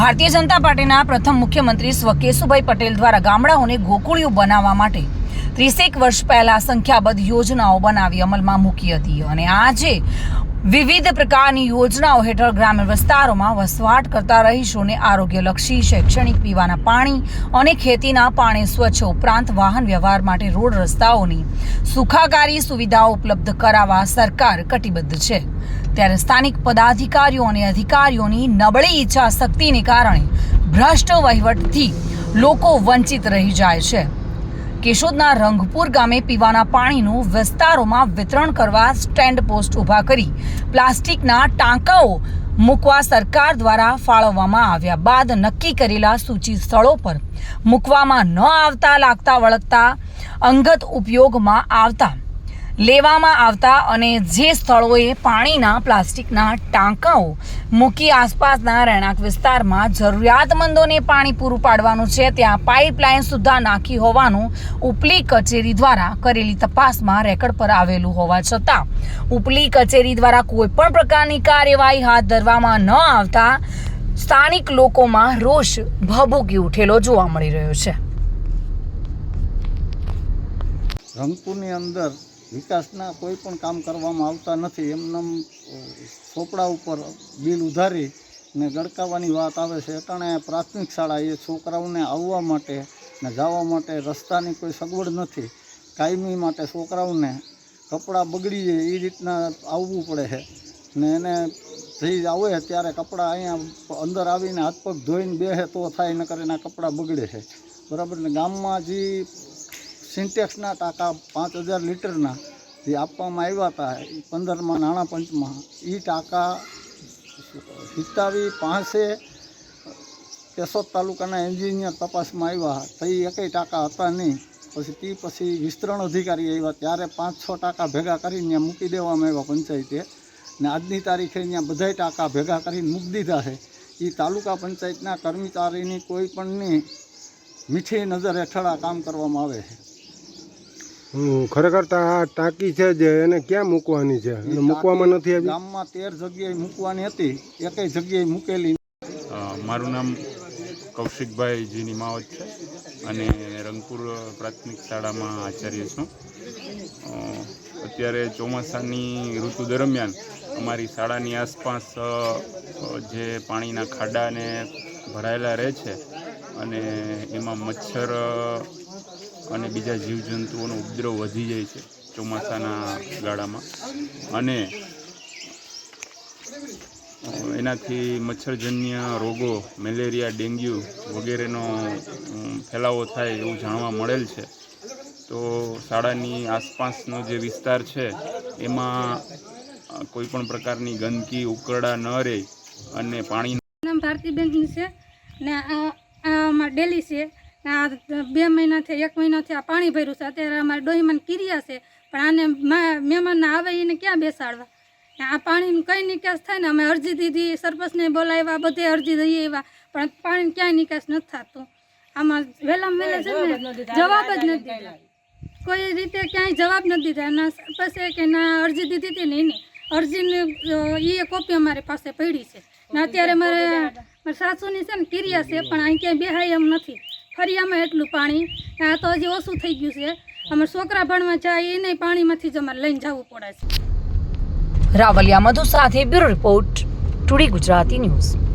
ભારતીય જનતા પાર્ટીના પ્રથમ મુખ્યમંત્રી સ્વ કેશુભાઈ પટેલ દ્વારા ગામડાઓને ગોકુળિયું બનાવવા માટે ત્રીસેક વર્ષ પહેલા સંખ્યાબદ્ધ યોજનાઓ બનાવી અમલમાં મૂકી હતી. અને આજે વિવિધ પ્રકારની યોજનાઓ હેઠળ ગ્રામીણ વિસ્તારોમાં વસવાટ કરતા રહીશોને આરોગ્યલક્ષી, શૈક્ષણિક પીવાના પાણી અને ખેતીના પાણી સ્વચ્છ ઉપરાંત વાહન વ્યવહાર માટે રોડ રસ્તાઓની સુખાકારી સુવિધાઓ ઉપલબ્ધ કરાવવા સરકાર કટિબદ્ધ છે. ત્યારે સ્થાનિક પદાધિકારીઓ અને અધિકારીઓની નબળી ઈચ્છા શક્તિને કારણે ભ્રષ્ટ વહીવટથી લોકો વંચિત રહી જાય છે. કેશોદના રંગપુર ગામે પીવાના પાણીનું વિસ્તારોમાં વિતરણ કરવા સ્ટેન્ડ પોસ્ટ ઊભા કરી પ્લાસ્ટિકના ટાંકાઓ મૂકવા સરકાર દ્વારા ફાળવવામાં આવ્યા બાદ નક્કી કરેલા સૂચિત સ્થળો પર મૂકવામાં ન આવતા, લાગતા, વળગતા અંગત ઉપયોગમાં આવતા લેવામાં આવતા અને જે સ્થળોએ પાણીના પ્લાસ્ટિકના ટાંકાઓ મૂકી આસપાસના રહેણાંક વિસ્તારમાં જરૂરિયાતમંદોને પાણી પૂરું પાડવાનું છે, ત્યાં પાઇપલાઇન સુદ્ધા નાખી હોવાનું ઉપલી કચેરી દ્વારા કરેલી તપાસમાં રેકર્ડ પર આવેલું હોવા છતાં, ઉપલી કચેરી દ્વારા કોઈપણ પ્રકારની કાર્યવાહી હાથ ધરવામાં ન આવતા સ્થાનિક લોકોમાં રોષ ભભૂકી ઉઠેલો જોવા મળી રહ્યો છે. રંગપુરની અંદર વિકાસના કોઈ પણ કામ કરવામાં આવતા નથી. એમનેમ ચોપડા ઉપર બિલ ઉધારી ને ગડકાવવાની વાત આવે છે. અટાણે પ્રાથમિક શાળા એ છોકરાઓને આવવા માટે ને જવા માટે રસ્તાની કોઈ સગવડ નથી. કાયમી માટે છોકરાઓને કપડાં બગડી જાય એ રીતના આવવું પડે છે. ને એને જઈ આવે ત્યારે કપડાં અહીંયા અંદર આવીને હાથ પગ ધોઈને બેસે તો થાય, નકર એના કપડાં બગડે છે. બરાબર? ને ગામમાં જે સિન્ટેક્સના ટાંકા પાંચ હજાર લીટરના જે આપવામાં આવ્યા હતા એ પંદરમાં નાણાં પંચમાં એ ટાંકા હિતાવી પાસે કેશોદ તાલુકાના એન્જિનિયર તપાસમાં આવ્યા તો એ એકેય ટાંકા હતા નહીં. પછી તે પછી વિસ્તરણ અધિકારી આવ્યા. ત્યારે પાંચ છ ટાંકા ભેગા કરીને ત્યાં મૂકી દેવામાં આવ્યા પંચાયતે. ને આજની તારીખે ત્યાં બધાય ટાંકા ભેગા કરીને મૂકી દીધા છે. એ તાલુકા પંચાયતના કર્મચારીની કોઈ પણની મીઠી નજર હેઠળ આ કામ કરવામાં આવે છે. હમ, ખરેખર તો આ ટાંકી છે જે એને ક્યાં મૂકવાની છે? અને મૂકવામાં નથી આવી? ગામમાં તેર જગ્યાએ મૂકવાની હતી એકે જગ્યાએ મૂકેલી મારું નામ કૌશિકભાઈ જી નિમાવત છે અને રંગપુર પ્રાથમિક શાળામાં આચાર્ય છું. અત્યારે ચોમાસાની ઋતુ દરમિયાન અમારી શાળાની આસપાસ જે પાણીના ખાડાને ભરાયેલા રહે છે અને એમાં મચ્છર અને બીજા જીવજંતુઓનો ઉપદ્રવ વધી જાય છે ચોમાસાના ગાળામાં. અને એનાથી મચ્છરજન્ય રોગો, મેલેરિયા, ડેન્ગ્યુ વગેરેનો ફેલાવો થાય એવું જાણવા મળેલ છે. તો શાળાની આસપાસનો જે વિસ્તાર છે, એમાં કોઈ પણ પ્રકારની ગંદકી, ઉકરડા ન રહે અને પાણી ભારતીબેન છે ને ડેલી છે. આ બે મહિનાથી એક મહિનાથી આ પાણી ભર્યું છે. અત્યારે અમારે ડોહીમાં કિરિયા છે. પણ આને મા- મહેમાન આવે એને ક્યાં બેસાડવા? આ પાણીનું કઈ નિકાસ થાય ને? અમે અરજી દીધી સરપંચને બોલાવ્યા બધે અરજી દઈએ એવા પણ પાણી ક્યાંય નિકાસ નથી થતો. આમાં વહેલા વહેલા છે ને જવાબ જ નથી દીધા. કોઈ રીતે ક્યાંય જવાબ નથી દીધા. ના સરપંચે કે ના અરજી દીધી હતી ને એની. અરજીની એ કોપી અમારી પાસે પડી છે. ને અત્યારે મારે મારા સાસુની છે ને કિરિયા છે પણ અહીં ક્યાંય બેહાય એમ નથી. ફરિયામાં એટલું પાણી. આ તો હજી ઓછું થઈ ગયું છે. અમારા છોકરા ભણવા જાય એને પાણીમાંથી જ અમારે લઈને જવું પડે છે. રાવલિયા મધુ સાથે bureau report, today Gujarati news.